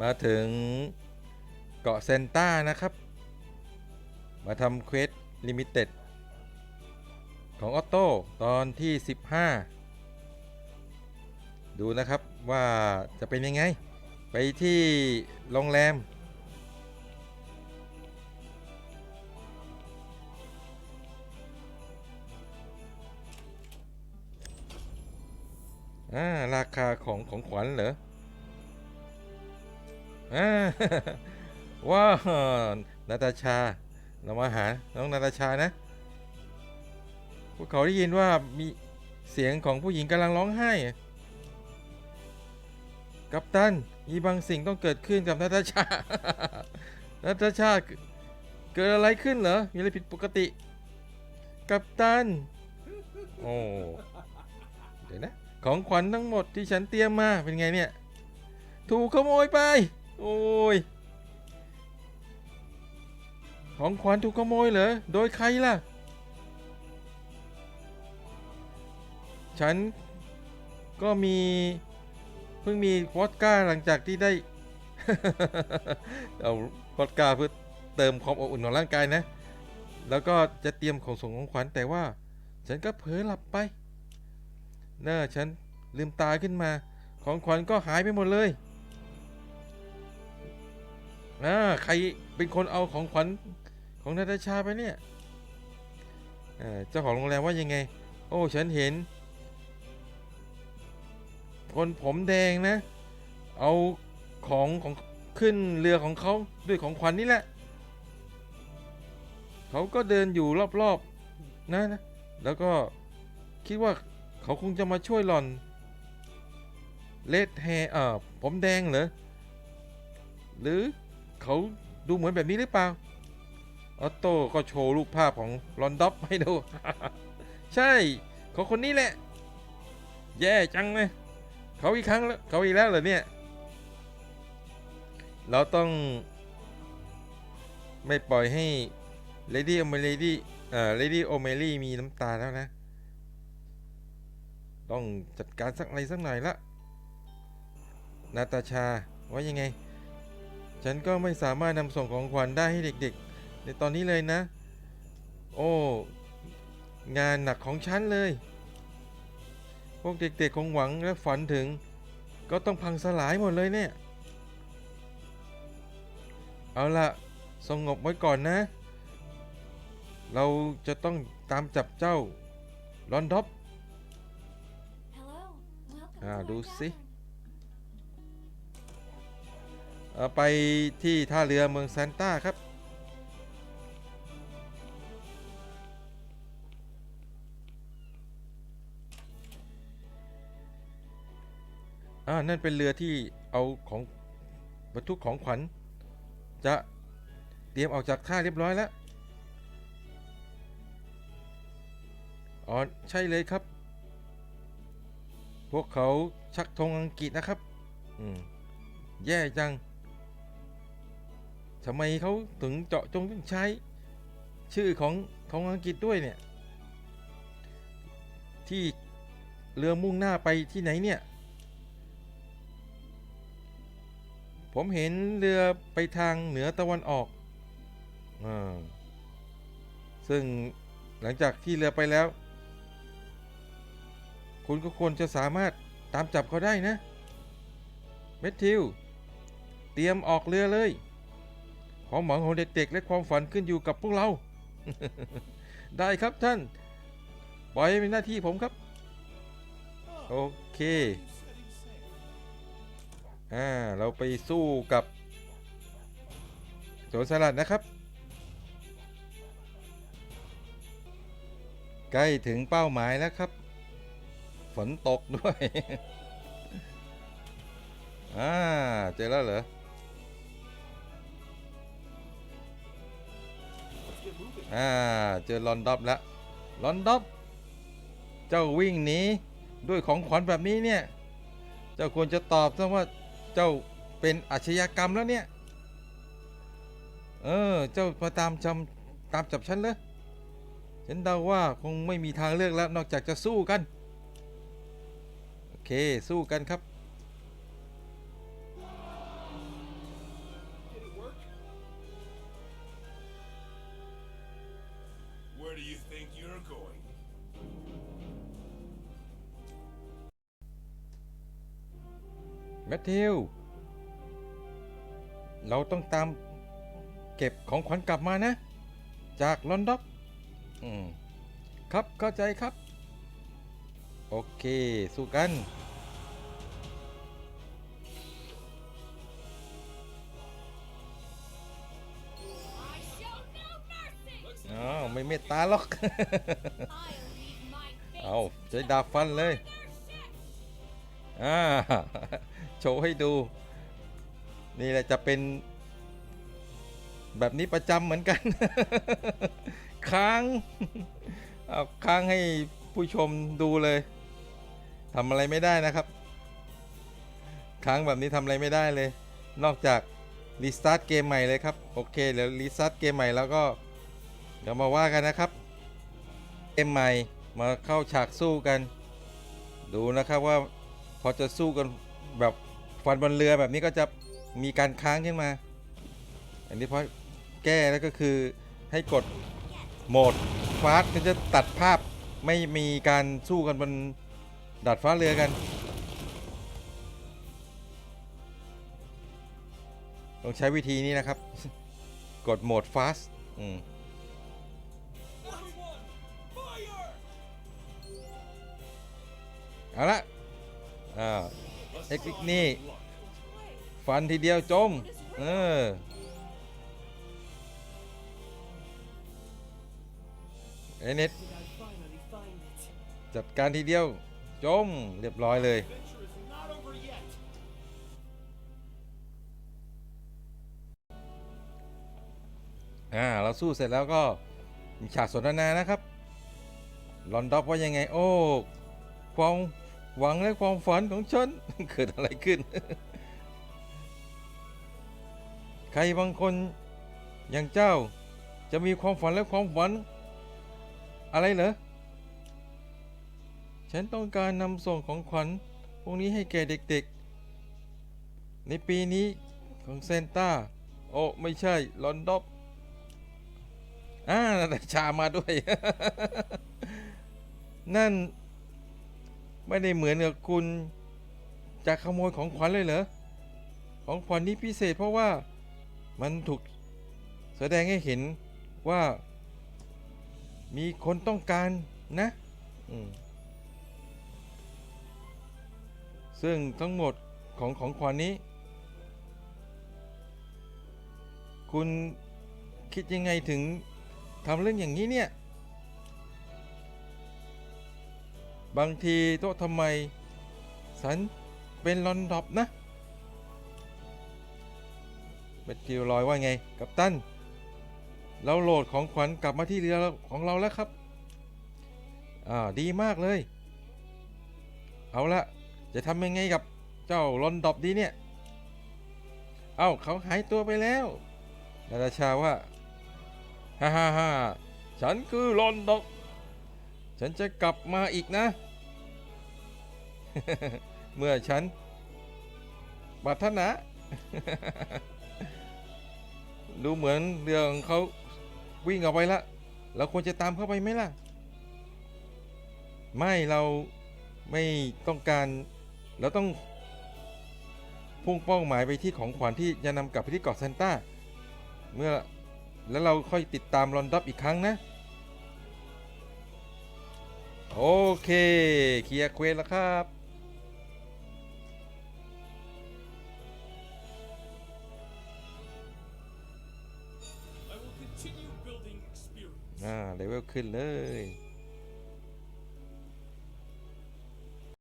มาถึงเกาะเซนต้านะครับ มาทำเควสลิมิเต็ดของออโต้ตอนที่ 15 ดูนะครับว่าจะเป็นยังไง ไปที่โรงแรม อ่า ราคาของของขวัญเหรอ ว้าวนาตาชา เรามาหาน้องนาตาชานะพวกเขาได้ยินว่ามีเสียงของผู้หญิงกำลังร้องไห้ กัปตัน มีบางสิ่งต้องเกิดขึ้นกับนาตาชา นาตาชา เกิดอะไรขึ้นเหรอ มีอะไรผิดปกติ กัปตัน โอ้เดี๋ยวนะ ของขวัญทั้งหมดที่ฉันเตรียมมาเป็นไงเนี่ย ถูกขโมยไป โอ้ย ของขวัญถูกขโมยเหรอ โดยใครล่ะ ฉันก็มี เพิ่งมีวอดก้าหลังจากที่ได้ เอาวอดก้าเพื่อเติมความอบอุ่นของร่างกายนะ แล้วก็จะเตรียมของส่งของขวัญแต่ว่า ฉันก็เผลอหลับไปเน่าฉันลืมตาขึ้นมา ของขวัญก็หายไปหมดเลย อ่าใครเป็นคนเอาของขวัญของนาตาชาไปเนี่ยอ่าเจ้าของโรงแรมว่ายังไง โอ้ฉันเห็น คนผมแดงนะ เอาของของขึ้นเรือของเขาด้วยของขวัญนี่แหละ เขาก็เดินอยู่รอบๆนะนะ แล้วก็คิดว่าเขาคงจะมาช่วยหล่อนเลดแฮร์อ่าผมแดงเหรอ หรือ เขาดูเหมือนแบบนี้หรือเปล่า ออตโต้ก็โชว์รูปภาพของลอนด็อปให้ดู ใช่เขาคนนี้แหละ แย่จังเลยเขาอีกครั้งแล้วเขาอีกแล้วเหรอเนี่ย เราต้องไม่ปล่อยให้เลดี้โอเมลี่เอ่อเลดี้โอเมลี่มีน้ำตาแล้วนะ ต้องจัดการสักอะไรสักหน่อยละ นาตาชาว่ายังไง ฉันก็ไม่สามารถนำส่งของขวัญได้ให้เด็กๆ ในตอนนี้เลยนะ โอ้ งานหนักของฉันเลย พวกเด็กๆคงหวังและฝันถึง ก็ต้องพังสลายหมดเลยเนี่ย เอาละสงบไว้ก่อนนะ เราจะต้องตามจับเจ้าลอนด็อปอ่าดูดูสิ ไปที่ท่าเรือเมืองซานต้าครับ อ่า นั่นเป็นเรือที่เอาของบรรทุกของขวัญ จะเตรียมออกจากท่าเรียบร้อยแล้ว อ๋อ ใช่เลยครับ พวกเขาชักธงอังกฤษนะครับ อืม แย่จัง ทำไมเขาถึงเจาะจงต้องใช้ชื่อของของอังกฤษด้วยเนี่ย ที่เรือมุ่งหน้าไปที่ไหนเนี่ย ผมเห็นเรือไปทางเหนือตะวันออกอาซึ่งหลังจากที่เรือไปแล้ว คุณก็ควรจะสามารถตามจับเขาได้นะ เมทิว เตรียมออกเรือเลย ความหวังของเด็กๆ และความฝันขึ้นอยู่กับพวกเรา ได้ครับท่าน ปล่อยเป็นหน้าที่ผมครับ โอเคอ่าเราไปสู้กับโจรสลัดนะครับ ใกล้ถึงเป้าหมายแล้วครับ ฝนตกด้วย อ่า เจอแล้วเหรอ อ่าเจอลอนดอบแล้วลอนดอบเจ้าวิ่งหนีด้วยของขวัญแบบนี้เนี่ย เจ้าควรจะตอบซะว่าเจ้าเป็นอาชญากรรมแล้วเนี่ย เออ เจ้ามาตามจำตามจับฉันเลยฉันเดาว่าคงไม่มีทางเลือกแล้วนอกจากจะสู้กัน โอเค สู้กันครับ do you think you're going? แมทธิวเราต้องตามเก็บของขวัญกลับมานะ จากลอนดอนอืม ครับเข้าใจครับ โอเค สู้กัน ไม่เมตตาหรอก เอาใช้ดาบฟันเลย อ่า โชว์ให้ดู นี่แหละจะเป็น แบบนี้ประจำเหมือนกัน ค้าง เอาค้างให้ผู้ชมดูเลยทำอะไรไม่ได้นะครับ ค้างแบบนี้ทำอะไรไม่ได้เลย นอกจากรีสตาร์ทเกมใหม่เลยครับ โอเคเดี๋ยวรีสตาร์ทเกมใหม่แล้วก็ ดี๋ยวมาว่ากันนะครับเกมใหม่มาเข้าฉากสู้กัน ดูนะครับว่าพอจะสู้กันแบบฟันบนเรือแบบนี้ก็จะมีการค้างขึ้นมา อันนี้เพราะแก้แล้วก็คือให้กดโหมดฟาสก็จะตัดภาพไม่มีการสู้กันบนดาดฟ้าเรือกันต้องใช้วิธีนี้นะครับ กดโหมดฟาสอืม เอาละอ่า A Technique sign นี่ฟันทีเดียวจมเออเอเน็ตจัดการทีเดียวจมเรียบร้อยเลยอ่าเราสู้เสร็จแล้วก็มีฉากสนทนานะครับ ลอนดอปว่ายังไง โอ้ความ หวังและความฝันของฉัน เกิดอะไรขึ้น ใครบางคนอย่างเจ้าจะมีความฝันและความฝันอะไรเหรอ ฉันต้องการนำส่งของขวัญพวกนี้ให้แก่เด็กๆ ในปีนี้ของเซนต้า โอ้ไม่ใช่ ลอนดอปอ่าชามาด้วย นั่น ไม่ได้เหมือนกับคุณจะขโมยของขวัญเลยเหรอ ของขวัญนี้พิเศษเพราะว่ามันถูกแสดงให้เห็นว่ามีคนต้องการนะซึ่งทั้งหมดของของขวัญนี้ คุณคิดยังไงถึงทำเรื่องอย่างนี้เนี่ย บางทีโต๊ะทำไม สันเป็นลอนดอบนะเบททิวลอยว่าไง กับตัน เราโหลดของขวัญกลับมาที่เรือของเราแล้วครับอ่าดีมากเลย เอาละจะทำยังไงกับเจ้าลอนดอบดีเนี่ย เอ้าเขาหายตัวไปแล้วนาตาชาว่าฮ่าฮ่าฮ่าฉันคือลอนดอกฉันจะกลับมาอีกนะ เมื่อฉันปรารถนาดูเหมือนเรือของเขาวิ่งออกไปละเราควรจะตามเข้าไปไหมล่ะ ไม่เราไม่ต้องการเราต้องพุ่งเป้าหมายไปที่ของขวัญที่จะนำกลับไปที่เกาะเซนต้า เมื่อแล้วเราค่อยติดตามลอนดอปอีกครั้งนะ โอเค เคลียร์เควสแล้วครับ อ่าเลเวลขึ้นเลย